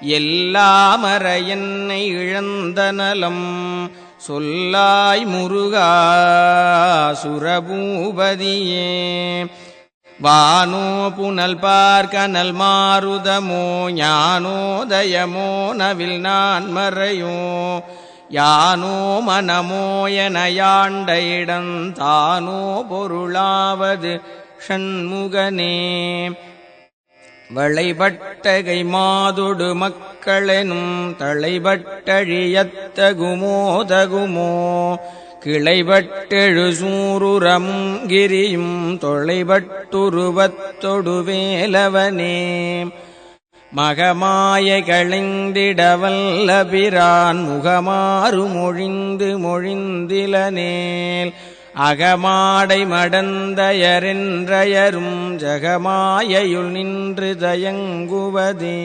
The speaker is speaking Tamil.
எல்லாமற என்னை இழந்த நலம். சொல்லாய் முருகா சுரபூபதியே. வானோ புனல் பார்க்கனல் மாருதமோ ஞானோதயமோ நவில் நான் மறையோ. யானோ மனமோ என யாண்ட இடம் தானோ பொருளாவது ஷண்முகனே. வளைபட்டகை மாதுடு மக்களெனும் தளைபட்டழியத்தகுமோதகுமோ கிளைபட்டெழு சூருரமும் கிரியும் தொளைபட்டுருவத்தொடுவேலவனே மகமாய களைந்திடவல்ல பிரான் முகமாறு மொழிந்து மொழிந்திலனேல் அகமாடை மடந்தயரின்றயரும் ஜகமாயையுள் நின்று தயங்குவதே.